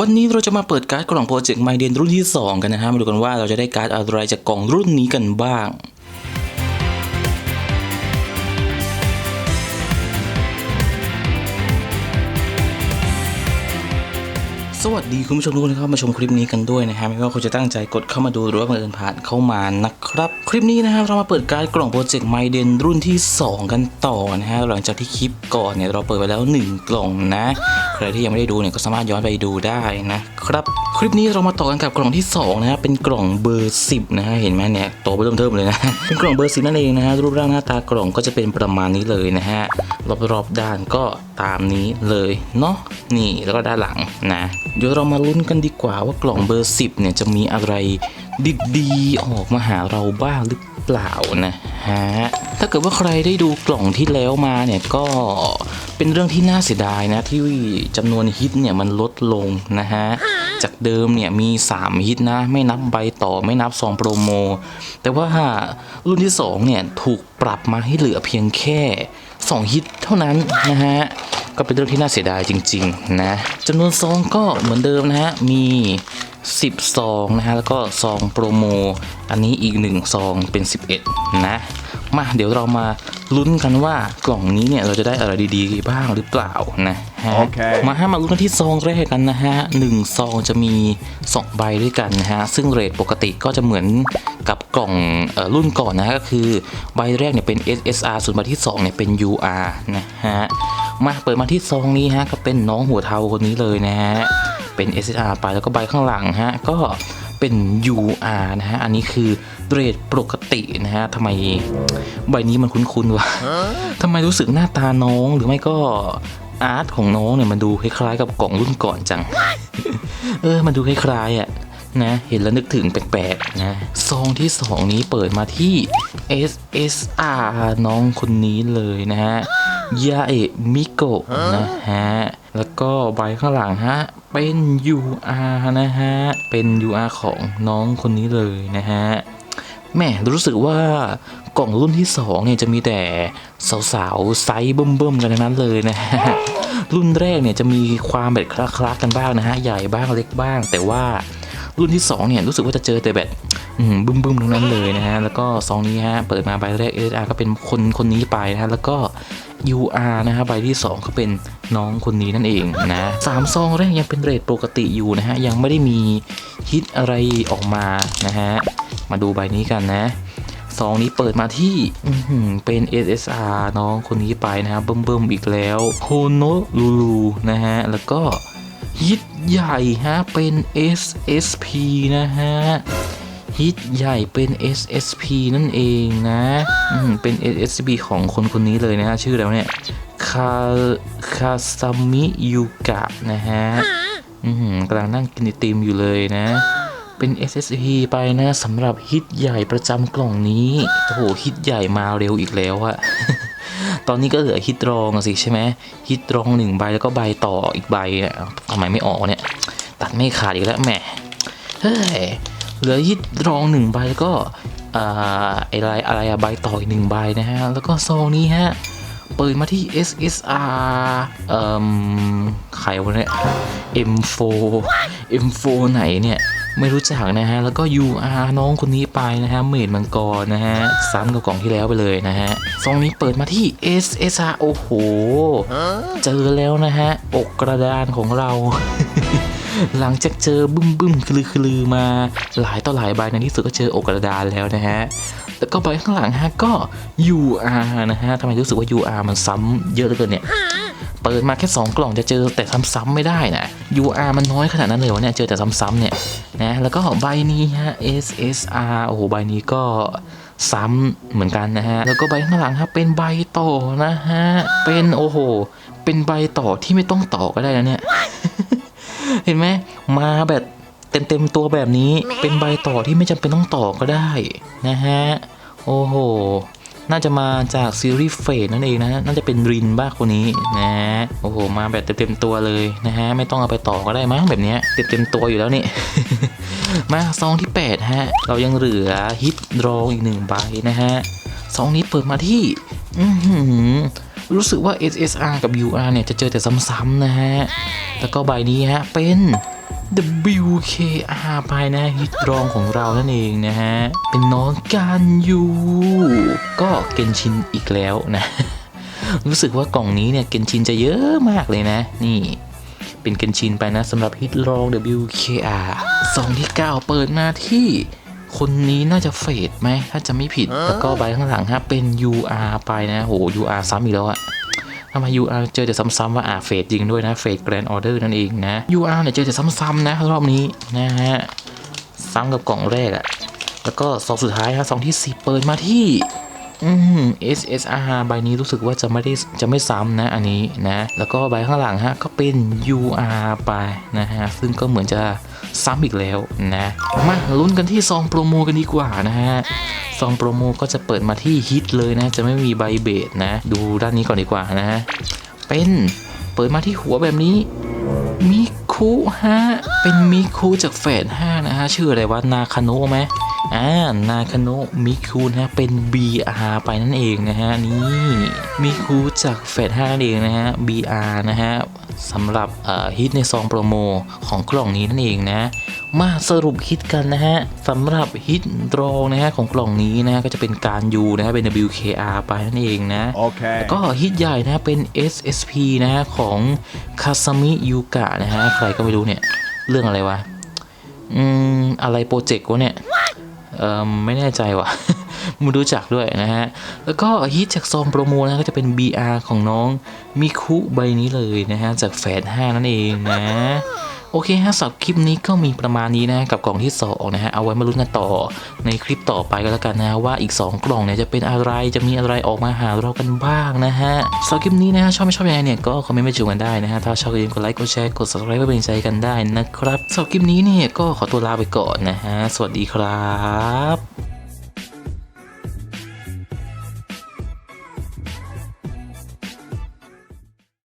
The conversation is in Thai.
วันนี้เราจะมาเปิดการ์ดกล่องโปรเจกต์ไมเดนรุ่นที่ 2 กันนะฮะ มาดูกันว่าเราจะได้การ์ดอะไรจากกล่องรุ่นนี้กันบ้างสวัสดีคุณผู้ชมทุกคนที่เข้ามาชมคลิปนี้กันด้วยนะฮะไม่ว่าคุณจะตั้งใจกดเข้ามาดูหรือว่าบังเอิญผ่านเข้ามานะครับ คลิปนี้นะครับเรามาเปิดการ์ดกล่องโปรเจกต์ไมเดนรุ่นที่ 2 กันต่อนะฮะหลังจากที่คลิปก่อนเนี่ยเราเปิดไปแล้ว 1 กล่องนะ รที่ยังไม่ได้ดูเนี่ยก็สามารถย้อนไปดูได้นะครับคลิปนี้เรามาต่อกันกับกล่องที่2นะฮะเป็นกล่องเบอร์ 10นะฮะเห็นไหมเนี่ยโตไปเริ่มเทิมเลยนะเป็นกล่องเบอร์10นั่นเองนะฮะรูปร่างหน้าตากล่องก็จะเป็นประมาณนี้เลยนะฮะรอบๆด้านก็ตามนี้เลยเนาะนี่แล้วก็ด้านหลังนะเดี๋ยวเรามาลุ้นกันดีกว่าว่ากล่องเบอร์ 10เนี่ยจะมีอะไร ดีๆ ออกมาหาเราบ้างหรือเปล่านะฮะ ถ้าเกิดว่าใครได้ดูกล่องที่แล้วมาเนี่ยก็เป็นเรื่องที่น่าเสียดายนะ ที่จำนวนฮิตเนี่ยมันลดลงนะฮะ จากเดิมเนี่ยมี 3 ฮิตนะ ไม่นับใบต่อไม่นับซองโปรโม แต่ว่ารุ่นที่ 2 เนี่ยถูกปรับมาให้เหลือเพียงแค่ 2 ฮิตเท่านั้นนะฮะก็เป็นเรื่องที่น่าเสียดายจริง ๆ นะจำนวนซองก็เหมือนเดิมนะฮะ มี 10ซองนะฮะแล้วก็ซองโปรโม อันนี้อีก1ซองเป็น 11 นะมาเดี๋ยวเรามาลุ้นกันว่ากล่องนี้เนี่ยเราจะได้อะไรดีๆบ้างหรือเปล่านะฮะโอเคมาให้มาลุ้นกันที่ซองแรกกันนะฮะหนึ่งซองจะมี2ใบด้วยกันนะฮะซึ่งเรทปกติก็จะเหมือนกับกล่องเออรุ่นก่อนนะฮะก็คือใบแรกเนี่ยเป็น SSR ส่วนใบที่2เนี่ยเป็น UR นะฮะมาเปิดมาที่ซองนี้ฮะก็เป็นน้องหัวเทาคนนี้เลยนะฮะ เป็น SSR ไปแล้วก็ใบข้างหลังฮะก็เป็น UR นะฮะ อันนี้คือเรทปกตินะฮะทำไมใบนี้มันคุ้นๆวะทำไมรู้สึกหน้าตาน้องหรือไม่ก็อาร์ตของน้องเนี่ยมันดูคล้ายๆกับกล่องรุ่นก่อนจัง เออ มันดูคล้ายๆอะนะเห็นแล้วนึกถึงแปลกๆนะซองที่สองนี้เปิดมาที่ SSR น้องคนนี้เลยนะฮะยาเอะมิโกะนะฮะ แล้วก็ใบข้างหลังฮะ เป็น UR นะฮะ เป็น UR ของน้องคนนี้เลยนะฮะแหม่รู้สึกว่ากล่องรุ่นที่2เนี่ยจะมีแต่สาวๆไซส์เบิ่มๆกันทั้งนั้นเลยนะฮะรุ่นแรกเนี่ยจะมีความแบบคลาๆกันบ้างนะฮะใหญ่บ้างเล็กบ้าง แต่ว่ารุ่นที่2เนี่ยรู้สึกว่าจะเจอแต่แบบ อืมบึ้มๆทั้งนั้นเลยนะฮะ แล้วก็ซองนี้ฮะ เปิดมาใบแรก SR ก็เป็นคนคนนี้ไปนะฮะ แล้วก็ UR นะฮะใบที่ 2 ก็เป็นน้องคนนี้นั่นเองนะสามซองแรกยังเป็นเรทปกติอยู่นะฮะ ยังไม่ได้มีฮิตอะไรออกมานะฮะ มาดูใบนี้กันนะซองนี้เปิดมาที่เป็น SSR น้องคนนี้ไปนะฮะเบิ่มๆอีกแล้วโฮโนลูลูนะฮะ แล้วก็ฮิตใหญ่ฮะเป็น SSP นะฮะ ฮิตใหญ่เป็น SSP นั่นเองนะอืมเป็น SSP ของคนคนนี้เลยนะฮะ ชื่อแล้วเนี่ย คา คาซามิยูกะนะฮะ อืมกำลังนั่งกินไอติมอยู่เลยนะ เป็น SSP ไปนะสำหรับฮิตใหญ่ประจำกล่องนี้ โอ้โห ฮิตใหญ่มาเร็วอีกแล้วอะตอนนี้ก็เหลือฮิตรองอะสิใช่ไหมฮิตรองหนึ่งใบแล้วก็ใบต่ออีกใบอะทำไมไม่ออกเนี่ย ตัดไม่ขาดอีกแล้วแหมเฮ้ย เหลือฮิตรองหนึ่งใบแล้วก็อ่าอะไรอะไรอะใบต่ออีกหนึ่งใบนะฮะ แล้วก็ซองนี้ฮะ เปิดมาที่ SSR เอ่มใครวะเนี่ย M4 M4 ไหนเนี่ย ไม่รู้จักนะฮะ แล้วก็ UR น้องคนนี้ไปนะฮะ เมดมังกรนะฮะ ซ้ำกับกล่องที่แล้วไปเลยนะฮะ ซองนี้เปิดมาที่ SSR โอ้โห เจอแล้วนะฮะ อกกระดานของเรา หลังจากเจอบึ้มบึ้มคลือคลือมาหลายต่อหลายใบในที่สุดก็เจออกกระดานแล้วนะฮะแล้วก็ใบข้างหลังฮะก็ UR นะฮะทำไมรู้สึกว่า UR มันซ้ำเยอะเหลือเกินเนี่ยเปิดมาแค่ 2 กล่องจะเจอแต่ซ้ำๆไม่ได้นะ UR มันน้อยขนาดนั้นเลยวะเนี่ยเจอแต่ซ้ำๆเนี่ยนะแล้วก็ใบนี้ฮะ SSR โอ้โหใบนี้ก็ซ้ำเหมือนกันนะฮะ แล้วก็ใบข้างหลังครับเป็นใบต่อนะฮะ เป็นโอ้โห เป็นใบต่อที่ไม่ต้องต่อก็ได้นะเนี่ย เห็นไหมมาแบบเต็มเต็มๆตัวแบบนี้เป็นใบต่อที่ไม่จำเป็นต้องต่อก็ได้นะฮะ โอ้โห น่าจะมาจากซีรีส์เฟดนั่นเองนะ น่าจะเป็นรินบ้าคนนี้นะโอ้โห มาแบบเต็มๆตัวเลยนะฮะ ไม่ต้องเอาไปต่อก็ได้มั้งแบบเนี้ยเต็มๆตัวอยู่แล้วนี่ มาซองที่ 8 ฮะ เรายังเหลือฮิตรองอีกหนึ่งใบนะฮะซองนี้เปิดมาที่ อือหือ รู้สึกว่า SSR กับ UR เนี่ย จะเจอแต่ซ้ำๆนะฮะ แล้วก็ใบนี้ฮะ เป็น WKR ไปนะฮิตรองของเรานั่นเองนะฮะ เป็นน้องการยูก็เกนชินอีกแล้วนะ รู้สึกว่ากล่องนี้เนี่ย เกนชินจะเยอะมากเลยนะ นี่เป็นเกนชินไปนะสำหรับฮิตรอง WKR ซองที่ 9 เปิดมาที่ คนนี้น่าจะเฟดไหมถ้าจะไม่ผิดแล้วก็ใบข้างหลังฮะเป็น UR ไปนะโห UR ซ้ำอีกแล้วอะทำไม UR เจอแต่ซ้ำๆว่าอ่าเฟดจริงด้วยนะเฟดแกรนด์ออเดอร์นั่นเองนะ UR เนี่ยเจอแต่ซ้ำๆนะรอบนี้นะฮะซ้ำกับกล่องแรกอะแล้วก็ซองสุดท้ายฮะซองที่ 10 เปิดมาที่ อืม SSR ใบนี้รู้สึกว่าจะไม่ได้จะไม่ซ้ำนะอันนี้นะ แล้วก็ใบข้างหลังฮะก็เป็น UR ไปนะฮะ ซึ่งก็เหมือนจะซ้ำอีกแล้วนะ มาลุ้นกันที่ซองโปรโมกันดีกว่านะฮะซองโปรโมก็จะเปิดมาที่ฮิตเลยนะ จะไม่มีใบเบสนะ ดูด้านนี้ก่อนดีกว่านะฮะ เป็นเปิดมาที่หัวแบบนี้มิคุฮะ เป็นมิคุจากแฝดห้านะฮะ ชื่ออะไรวะนาคาโนะไหม อ่านาคาโนะมิคุนะฮะเป็น BR ไปนั่นเองนะฮะนี่มิคุจากแฝดห้านั่นเองนะฮะ BR นะฮะสำหรับเอ่อฮิตในซองโปรโมของกล่องนี้นั่นเองนะ มาสรุปฮิตกันนะฮะสำหรับฮิตรองนะฮะของกล่องนี้นะก็จะเป็นการยูนะฮะเป็น WKR ไปนั่นเองนะ Okay. ก็ฮิตใหญ่นะเป็น SSP นะฮะของคาซามิยูกะนะฮะใครก็ไม่รู้เนี่ยเรื่องอะไรวะอืมอะไรโปรเจกต์วะเนี่ย เอ่อไม่แน่ใจว่ะไม่รู้จักด้วยนะฮะ แล้วก็ฮิตจากซองโปรโมนะก็จะเป็น BR ของน้องมิคุใบนี้เลยนะฮะ จากแฟน5นั่นเองนะ โอเคฮะสำหรับคลิปนี้ก็มีประมาณนี้นะกับกล่องที่2นะฮะเอาไว้มาลุ้นกันต่อในคลิปต่อไปก็แล้วกันนะว่าอีก 2 กล่องเนี่ยจะเป็นอะไรจะมีอะไรออกมาหาเรากันบ้างนะฮะสำหรับคลิปนี้นะฮะชอบไม่ชอบยังไงเนี่ยก็คอมเมนต์มาจูกันได้นะฮะถ้าชอบก็อย่าลืมกดไลค์กดแชร์กด subscribe เพื่อเป็นกำลังใจกันได้นะครับสำหรับคลิปนี้เนี่ยก็ขอตัวลาไปก่อนนะฮะสวัสดีครับ